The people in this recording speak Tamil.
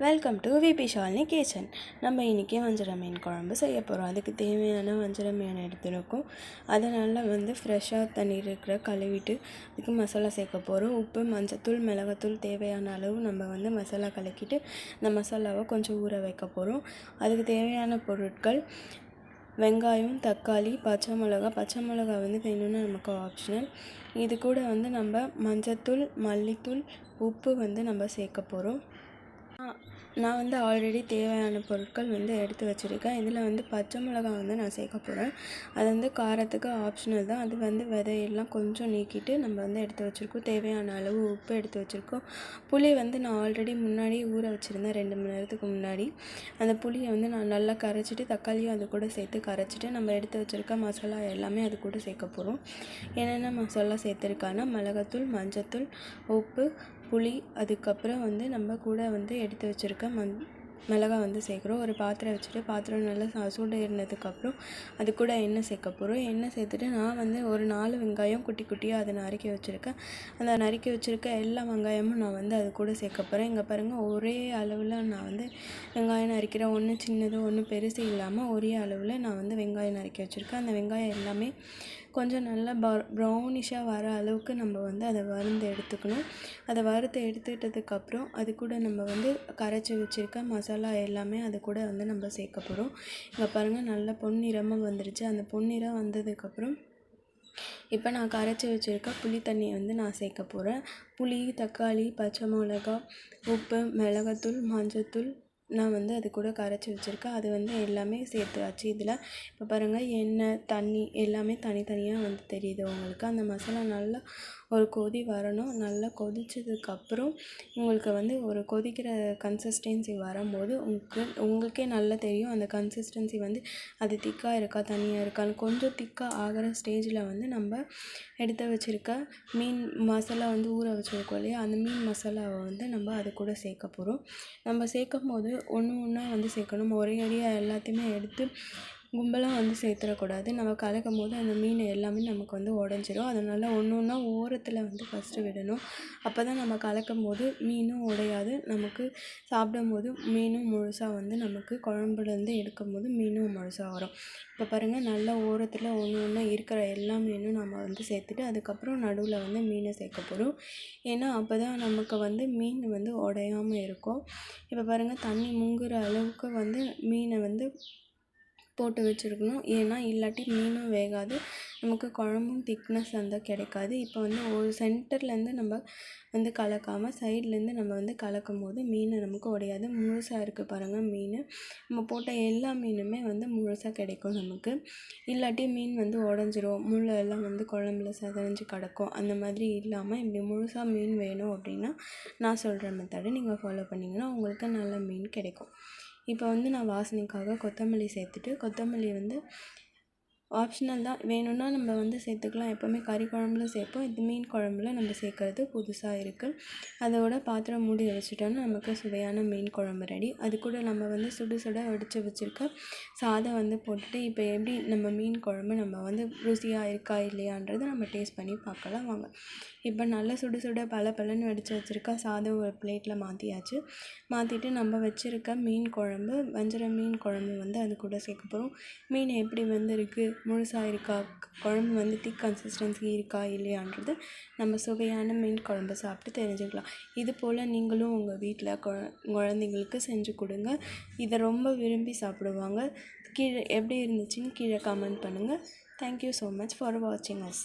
Welcome to VP Shalini kitchen நம்ம இன்றைக்கி வஞ்சிர மீன் குழம்பு செய்ய போகிறோம் அதுக்கு தேவையான வஞ்சர மீன் எடுத்துருக்கோம். அதை நல்லா வந்து ஃப்ரெஷ்ஷாக தண்ணீர் இருக்கிற கழுவிட்டு அதுக்கு மசாலா சேர்க்க போகிறோம் உப்பு மஞ்சத்தூள் மிளகாத்தூள் தேவையான அளவு நம்ம வந்து மசாலா கலக்கிட்டு இந்த மசாலாவை கொஞ்சம் ஊற வைக்க போகிறோம் அதுக்கு தேவையான பொருட்கள் வெங்காயம் தக்காளி பச்சை மிளகா பச்சை மிளகா வந்து வேணும்னா நமக்கு ஆப்ஷனல் இது கூட வந்து நம்ம மஞ்சத்தூள் மல்லித்தூள் உப்பு வந்து நம்ம சேர்க்க போகிறோம் நான் வந்து ஆல்ரெடி தேவையான பொருட்கள் வந்து எடுத்து வச்சுருக்கேன். இதில் வந்து பச்சை மிளகா வந்து நான் சேர்க்க போகிறேன் அது வந்து காரத்துக்கு ஆப்ஷனல் தான். அது வந்து விதையெல்லாம் கொஞ்சம் நீக்கிட்டு நம்ம வந்து எடுத்து வச்சுருக்கோம். தேவையான அளவு உப்பு எடுத்து வச்சுருக்கோம். புளி வந்து நான் ஆல்ரெடி முன்னாடி ஊற வச்சுருந்தேன். ரெண்டு மணி நேரத்துக்கு முன்னாடி. அந்த புளியை வந்து நான் நல்லா கரைச்சிட்டு தக்காளியும் அது கூட சேர்த்து கரைச்சிட்டு நம்ம எடுத்து வச்சுருக்க மசாலா எல்லாமே அது கூட சேர்க்க போகிறோம் என்னென்ன மசாலா சேர்த்துருக்கான்னா மிளகாத்தூள் மஞ்சத்தூள் உப்பு புளி அதுக்கப்புறம் வந்து நம்ம கூட வந்து எடுத்து வச்சுருக்க மண் மிளகா வந்து சேர்க்குறோம். ஒரு பாத்திரம் வச்சுட்டு பாத்திரம் நல்லா சூடு ஏறினதுக்கப்புறம் அது கூட எண்ணெய் சேர்க்க போகிறோம் எண்ணெய் சேர்த்துட்டு நான் வந்து ஒரு நாலு வெங்காயம் குட்டி குட்டியாக அதை நறுக்கி வச்சுருக்கேன். அந்த நறுக்கி வச்சுருக்க எல்லா வெங்காயமும் நான் வந்து அது கூட சேர்க்க போகிறேன் இங்கே பாருங்கள் ஒரே அளவில் நான் வந்து வெங்காயம் நறுக்கிறேன். ஒன்று சின்னது ஒன்று பெருசு இல்லாமல் ஒரே அளவில் நான் வந்து வெங்காயம் நறுக்கி வச்சுருக்கேன். அந்த வெங்காயம் எல்லாமே கொஞ்சம் நல்லா ப்ரௌனிஷாக வர அளவுக்கு நம்ம வந்து அதை வறுந்து எடுத்துக்கணும். அதை வறுத்து எடுத்துக்கிட்டதுக்கப்புறம் அது கூட நம்ம வந்து கரைச்சி வச்சுருக்க மசாலா எல்லாமே அது கூட வந்து நம்ம சேர்க்க போகிறோம் இங்கே பாருங்கள் நல்லா பொன்னிறமாக வந்துருச்சு. அந்த பொன்னிறம் வந்ததுக்கப்புறம் இப்போ நான் கரைச்சி வச்சுருக்க புளி தண்ணியை வந்து நான் சேர்க்க போகிறேன் புளி தக்காளி பச்சை மிளகா உப்பு மிளகாத்தூள் மஞ்சத்தூள் நான் வந்து அது கூட கரைச்சி வச்சுருக்கேன். அது வந்து எல்லாமே சேர்த்தாச்சு. இதில் இப்போ பாருங்கள் எண்ணெய் தண்ணி எல்லாமே தனித்தனியாக வந்து தெரியுது உங்களுக்கு. அந்த மசாலா நல்லா ஒரு கொதி வரணும். நல்லா கொதிச்சதுக்கப்புறம் உங்களுக்கு வந்து ஒரு கொதிக்கிற கன்சிஸ்டன்சி வரும்போது உங்களுக்கு உங்களுக்கே நல்லா தெரியும். அந்த கன்சிஸ்டன்சி வந்து அது திக்காக இருக்கா தண்ணியாக இருக்கான்னு கொஞ்சம் திக்காக ஆகிற ஸ்டேஜில் வந்து நம்ம எடுத்து வச்சுருக்க மீன் மசாலா வந்து ஊற வச்சுருக்கோம் இல்லையா? அந்த மீன் மசாலாவை வந்து நம்ம அது கூட சேர்க்க போகிறோம் நம்ம சேர்க்கும் போது ஒன்று ஒன்றா வந்து சேர்க்கணும். ஒரே அடியாக எல்லாத்தையுமே எடுத்து கும்பலாக வந்து சேர்த்துடக்கூடாது. நம்ம கலக்கும் போது அந்த மீன் எல்லாமே நமக்கு வந்து உடஞ்சிரும். அதனால் ஒன்று ஒன்றா ஓரத்தில் வந்து ஃபஸ்ட்டு விடணும். அப்போ தான் நம்ம கலக்கும் போது மீனும் உடையாது. நமக்கு சாப்பிடும் போது மீனும் முழுசாக வந்து நமக்கு குழம்புலேருந்து எடுக்கும் போது மீனும் முழுசாக வரும். இப்போ பாருங்கள் நல்லா ஓரத்தில் ஒன்று ஒன்றா இருக்கிற எல்லா மீனும் நம்ம வந்து சேர்த்துட்டு அதுக்கப்புறம் நடுவில் வந்து மீனை சேர்க்க போகிறோம் ஏன்னா அப்போ தான் நமக்கு வந்து மீன் வந்து உடையாமல் இருக்கும். இப்போ பாருங்கள் தண்ணி முங்குகிற அளவுக்கு வந்து மீனை வந்து போட்டு வச்சுருக்கணும். ஏன்னா இல்லாட்டி மீனும் வேகாது. நமக்கு குழம்பும் திக்னஸ் அந்த கிடைக்காது. இப்போ வந்து ஒரு சென்டர்லேருந்து நம்ம வந்து கலக்காமல் சைட்லேருந்து நம்ம வந்து கலக்கும் போது மீன் நமக்கு உடையாது. முழுசாக இருக்குது பாருங்கள் மீன். நம்ம போட்ட எல்லா மீனுமே வந்து முழுசாக கிடைக்கும் நமக்கு. இல்லாட்டி மீன் வந்து உடஞ்சிரும். முள் எல்லாம் வந்து குழம்புல சதஞ்சு கிடக்கும். அந்த மாதிரி இல்லாமல் இப்படி முழுசாக மீன் வேணும் அப்படின்னா நான் சொல்கிற மெத்தடை நீங்கள் ஃபாலோ பண்ணிங்கன்னா உங்களுக்கு நல்ல மீன் கிடைக்கும். இப்போ வந்து நான் வாசனைக்காக கொத்தமல்லி சேர்த்துட்டு கொத்தமல்லி வந்து ஆப்ஷனல் தான். வேணும்னா நம்ம வந்து சேர்த்துக்கலாம். எப்போவுமே கறி குழம்புல சேர்ப்போம். இது மீன் குழம்புல நம்ம சேர்க்குறது புதுசாக இருக்குது அதோட பாத்திரம் மூடி வச்சுட்டோன்னா நமக்கு சுவையான மீன் குழம்பு ரெடி. அது கூட நம்ம வந்து சுடு சுட வடித்து வச்சுருக்க சாதம் வந்து போட்டுட்டு இப்போ எப்படி நம்ம மீன் குழம்பு நம்ம வந்து ருசியாக இருக்கா இல்லையான்றதை நம்ம டேஸ்ட் பண்ணி பார்க்கலாம். வாங்க. இப்போ நல்லா சுடு சுட பல பலன்னு வடித்து வச்சுருக்க சாதம் ஒரு பிளேட்டில் மாற்றியாச்சு மாற்றிட்டு நம்ம வச்சுருக்க மீன் குழம்பு வஞ்சிர மீன் குழம்பு வந்து அது கூட சேர்க்க போகிறோம் மீன் எப்படி வெந்திருக்கு முழுசாக இருக்கா? குழம்பு வந்து திக் கன்சிஸ்டன்சி இருக்கா இல்லையான்றது நம்ம சுவையான மீன் குழம்பு சாப்பிட்டு தெரிஞ்சுக்கலாம். இது போல் நீங்களும் உங்கள் வீட்டில் கொ குழந்தைங்களுக்கு செஞ்சு கொடுங்க. இதை ரொம்ப விரும்பி சாப்பிடுவாங்க. கீழே எப்படி இருந்துச்சுன்னு கீழே கமெண்ட் பண்ணுங்கள் thank you so much for வாட்சிங் அஸ்